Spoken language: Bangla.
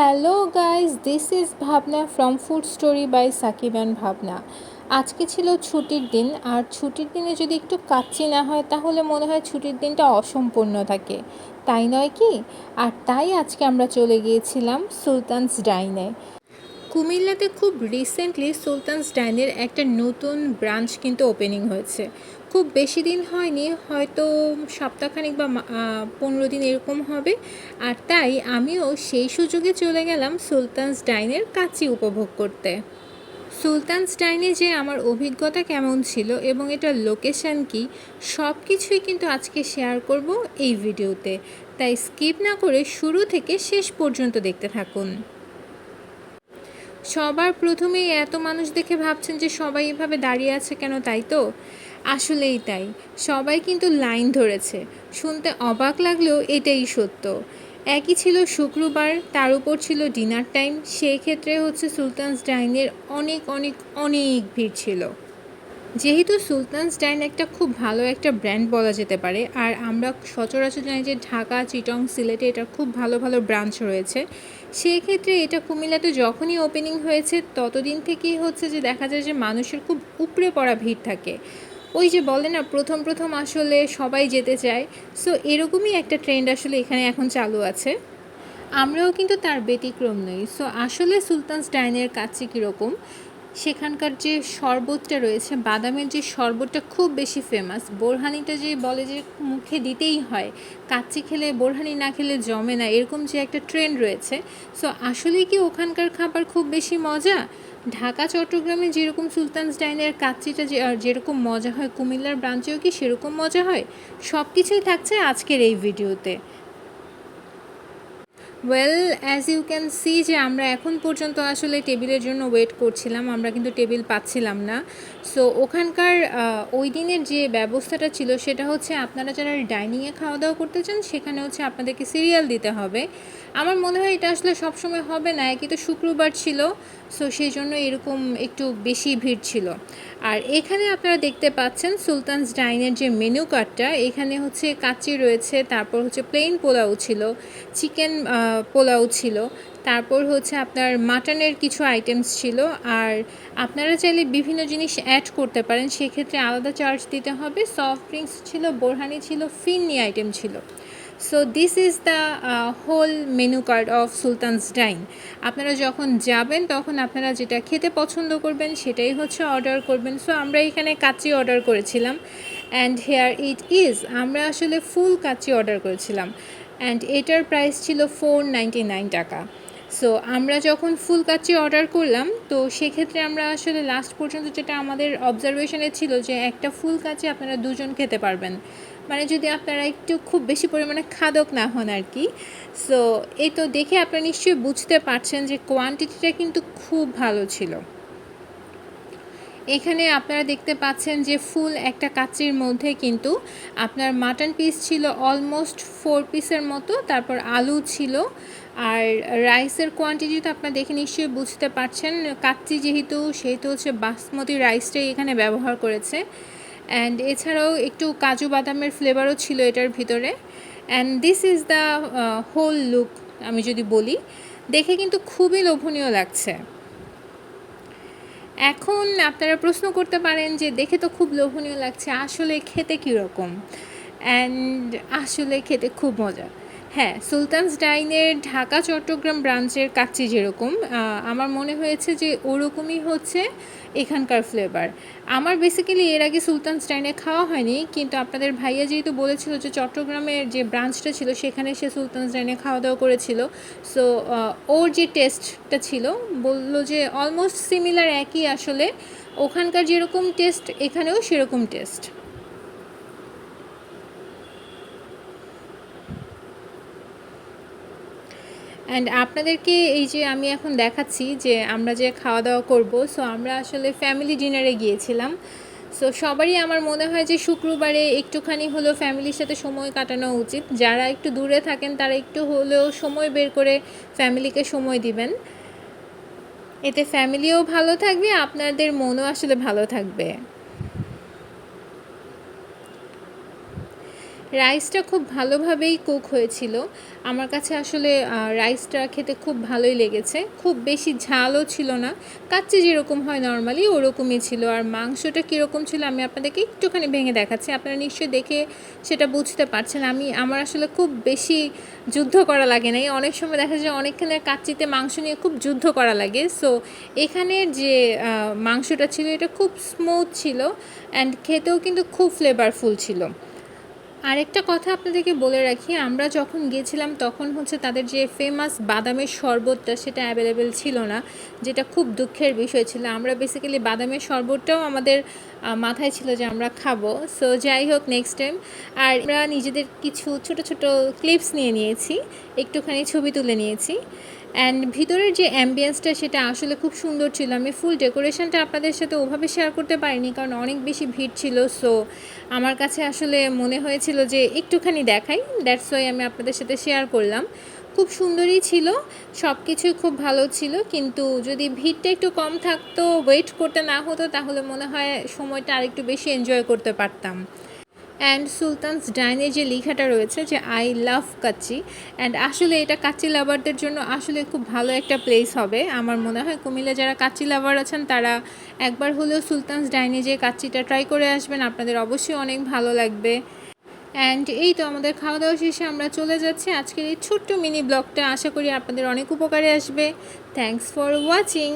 Hello guys this is Bhabna from food story by Sakib and Bhabna আজকে ছিল ছুটির দিন, আর ছুটির দিনে যদি একটু কাচ্চি না হয়, তাহলে মনে হয় ছুটির দিনটা অসম্পূর্ণ থাকে। তাই নয় কি? আর তাই আজকে আমরা চলে গিয়েছিলাম সুলতানস ডাইনে। কুমিল্লাতে খুব রিসেন্টলি সুলতানস ডাইনের একটা নতুন ব্রাঞ্চ কিন্তু ওপেনিং হয়েছে। খুব বেশি দিন হয়নি, হয়তো সপ্তাহখানিক বা পনেরো দিন এরকম হবে। আর তাই আমিও সেই সুযোগে চলে গেলাম সুলতানস ডাইনের কাচ্চি উপভোগ করতে। সুলতানস ডাইনে যে আমার অভিজ্ঞতা কেমন ছিল এবং এটার লোকেশন কি সব কিছুই কিন্তু আজকে শেয়ার করব এই ভিডিওতে। তাই স্কিপ না করে শুরু থেকে শেষ পর্যন্ত দেখতে থাকুন। সবার প্রথমেই এত মানুষ দেখে ভাবছেন যে সবাই এভাবে দাঁড়িয়ে আছে কেন তাই তো? আসলেই তাই। সবাই কিন্তু লাইন ধরেছে। শুনতে অবাক লাগলেও এটাই সত্য। একই ছিল শুক্রবার, তার উপর ছিল ডিনার টাইম। সেই ক্ষেত্রে হচ্ছে সুলতানস ডাইনের অনেক অনেক অনেক ভিড় ছিল। যেহেতু সুলতানস ডাইন একটা খুব ভালো একটা ব্র্যান্ড বলা যেতে পারে, আর আমরা সচরাচর জানি যে ঢাকা, চিটং, সিলেটে এটা খুব ভালো ভালো ব্রাঞ্চ রয়েছে। সেই ক্ষেত্রে এটা কুমিল্লাতে যখনই ওপেনিং হয়েছে, ততদিন থেকেই হচ্ছে যে দেখা যায় যে মানুষের খুব উপরে পড়া ভিড় থাকে। ওই যে বলে না, প্রথম প্রথম আসলে সবাই যেতে চায়। সো এরকমই একটা ট্রেন্ড আসলে এখানে এখন চালু আছে। আমরাও কিন্তু তার ব্যতিক্রম নই। সো আসলে সুলতানস ডাইনের কাছে কীরকম সেখানকার যে শরবতটা রয়েছে, বাদামের যে শরবতটা খুব বেশি ফেমাস বোরহানিটা যে বলে যে মুখে দিতেই হয়, কাচ্চি খেলে বোরহানি, না খেলে জমে না, এরকম যে একটা ট্রেন্ড রয়েছে। সো আসলে কি ওখানকার খাবার খুব বেশি মজা? ঢাকা, চট্টগ্রামে যেরকম সুলতানস ডাইনের কাচ্চিটা যে যেরকম মজা হয়, কুমিল্লার ব্রাঞ্চেও কি সেরকম মজা হয়? সব কিছুই থাকছে আজকের এই ভিডিওতে well as you can see যে আমরা এখন পর্যন্ত আসলে টেবিলের জন্য ওয়েট করছিলাম, আমরা কিন্তু টেবিল পাচ্ছিলাম না। সো ওখানকার ওই দিনের যে ব্যবস্থাটা ছিল সেটা হচ্ছে আপনারা যারা ডাইনিংয়ে খাওয়া দাওয়া করতে চান, সেখানে হচ্ছে আপনাদেরকে সিরিয়াল দিতে হবে। আমার মনে হয় এটা আসলে সবসময় হবে না, একই তো শুক্রবার ছিল সো সেই জন্য এরকম একটু বেশি ভিড় ছিল। আর এখানে আপনারা দেখতে পাচ্ছেন সুলতানস ডাইনের যে মেনু কার্ডটা, এখানে হচ্ছে কাচ্চি রয়েছে, তারপর হচ্ছে প্লেন পোলাও ছিল চিকেন পোলাও ছিল, তারপর হচ্ছে আপনার মাটনের কিছু আইটেমস ছিল, আর আপনারা চাইলে বিভিন্ন জিনিস অ্যাড করতে পারেন, সেক্ষেত্রে আলাদা চার্জ দিতে হবে সফট ড্রিঙ্কস ছিল, বোরহানি ছিল, ফিন্নি আইটেম ছিল। So this is the whole menu card of Sultan's Dine আপনারা যখন যাবেন, তখন আপনারা যেটা খেতে পছন্দ করবেন, সেটাই হচ্ছে অর্ডার করবেন। সো আমরা এখানে কাচি অর্ডার করেছিলাম। অ্যান্ড হেয়ার ইট ইজ আমরা আসলে ফুল কাচি অর্ডার করেছিলাম। অ্যান্ড এটার প্রাইস ছিল ফোর নাইনটি নাইন টাকা। সো আমরা যখন ফুল কাচ্চি অর্ডার করলাম, তো সেক্ষেত্রে আমরা আসলে লাস্ট পর্যন্ত যেটা আমাদের অবজারভেশনে ছিল যে একটা ফুল কাচ্চি আপনারা দুজন খেতে পারবেন। মানে যদি আপনারা একটু খুব বেশি পরিমাণে খাদক না হন আর কি। সো এই তো দেখে আপনারা নিশ্চয়ই বুঝতে পারছেন যে কোয়ান্টিটিটা কিন্তু খুব ভালো ছিল। এখানে আপনারা দেখতে পাচ্ছেন যে ফুল একটা কাচির মধ্যে কিন্তু আপনার মাটন পিস ছিল অলমোস্ট ফোর পিসের মতো, তারপর আলু ছিল, আর রাইসের কোয়ান্টিটি তো আপনারা দেখে নিশ্চয়ই বুঝতে পারছেন। কাচ্চি যেহেতু, সেহেতু হচ্ছে বাসমতি রাইসটাই এখানে ব্যবহার করেছে। অ্যান্ড এছাড়াও একটু কাজু বাদামের ফ্লেভারও ছিল এটার ভিতরে। And this is the whole look আমি যদি বলি। দেখে কিন্তু খুবই লোভনীয় লাগছে। এখন আপনারা প্রশ্ন করতে পারেন যে দেখে তো খুব লোভনীয় লাগছে, আসলে খেতে কীরকম? অ্যান্ড আসলে খেতে খুব মজা। হ্যাঁ সুলতানস ডাইনের ঢাকা, চট্টগ্রাম ব্রাঞ্চের কাচ্চি যেরকম আমার মনে হয়েছে যে ওরকমই হচ্ছে এখানকার ফ্লেভার আমার বেসিক্যালি এর আগে সুলতানস ডাইনে খাওয়া হয়নি, কিন্তু আপনাদের ভাইয়া যেহেতু বলেছিল যে চট্টগ্রামের যে ব্রাঞ্চটা ছিল, সেখানে সে সুলতানস ডাইনে খাওয়া দাওয়া করেছিল। সো ওর যে টেস্টটা ছিল, বলল যে অলমোস্ট সিমিলার একই আসলে, ওখানকার যেরকম টেস্ট এখানেও সেরকম টেস্ট অ্যান্ড আপনাদেরকে এই যে আমি এখন দেখাচ্ছি যে আমরা যে খাওয়া দাওয়া করব সো আমরা আসলে ফ্যামিলি ডিনারে গিয়েছিলাম। সো সবারই আমার মনে হয় যে শুক্রবারে একটুখানি হলেও ফ্যামিলির সাথে সময় কাটানো উচিত। যারা একটু দূরে থাকেন, তারা একটু হলেও সময় বের করে ফ্যামিলিকে সময় দিবেন। এতে ফ্যামিলিও ভালো থাকবে, আপনাদের মনও আসলে ভালো থাকবে। রাইসটা খুব ভালোভাবেই কুক হয়েছিল। আমার কাছে আসলে রাইসটা খেতে খুব ভালোই লেগেছে। খুব বেশি ঝালও ছিল না। কাচ্চি যেরকম হয় নর্মালি ওরকমই ছিল। আর মাংসটা কীরকম ছিল আমি আপনাদেরকে একটুখানি ভেঙে দেখাচ্ছি। আপনারা নিশ্চয়ই দেখে সেটা বুঝতে পারছেন। আমি, আমার আসলে খুব বেশি যুদ্ধ করা লাগে নাই। অনেক সময় দেখা যায় অনেকখানে কাচ্চিতে মাংস নিয়ে খুব যুদ্ধ করা লাগে। সো এখানের যে মাংসটা ছিল, এটা খুব স্মুথ ছিল। অ্যান্ড খেতেও কিন্তু খুব ফ্লেভারফুল ছিল। আরেকটা কথা আপনাদেরকে বলে রাখি, আমরা যখন গিয়েছিলাম তখন হচ্ছে তাদের যে ফেমাস বাদামের শরবতটা সেটা অ্যাভেলেবেল ছিল না, যেটা খুব দুঃখের বিষয় ছিল। আমরা বেসিক্যালি বাদামের শরবতটাও আমাদের মাথায় ছিল যে আমরা খাব। সো যাই হোক নেক্সট টাইম আর আমরা নিজেদের কিছু ছোট ছোট ক্লিপস নিয়ে নিয়েছি, একটুখানি ছবি তুলে নিয়েছি। অ্যান্ড ভিতরের যে অ্যাম্বিয়েন্সটা সেটা আসলে খুব সুন্দর ছিল। আমি ফুল ডেকোরেশনটা আপনাদের সাথে ওভাবে শেয়ার করতে পারিনি, কারণ অনেক বেশি ভিড় ছিল। সো আমার কাছে আসলে মনে হয়েছিল যে একটুখানি দেখাই। দ্যাটস ওয়াই আমি আপনাদের সাথে শেয়ার করলাম। খুব সুন্দরই ছিল সব কিছুই খুব ভালো ছিল। কিন্তু যদি ভিড়টা একটু কম থাকতো ওয়েট করতে না হতো, তাহলে মনে হয় সময়টা আরেকটু বেশি এনজয় করতে পারতাম। অ্যান্ড সুলতানস ডাইনে যে লেখাটা রয়েছে যে, আই লাভ কাচ্চি, অ্যান্ড আসলে এটা কাচ্চি লাভারদের জন্য আসলে খুব ভালো একটা প্লেস হবে। আমার মনে হয় কুমিল্লা যারা কাচ্চি লাভার আছেন, তারা একবার হলেও সুলতানস ডাইনে যে কাচ্চিটা ট্রাই করে আসবেন। আপনাদের অবশ্যই অনেক ভালো লাগবে। অ্যান্ড এই তো আমাদের খাওয়া দাওয়া শেষে আমরা চলে যাচ্ছি। আজকের এই ছোট্ট মিনি ব্লগটা আশা করি আপনাদের অনেক উপকারে আসবে। Thanks for watching.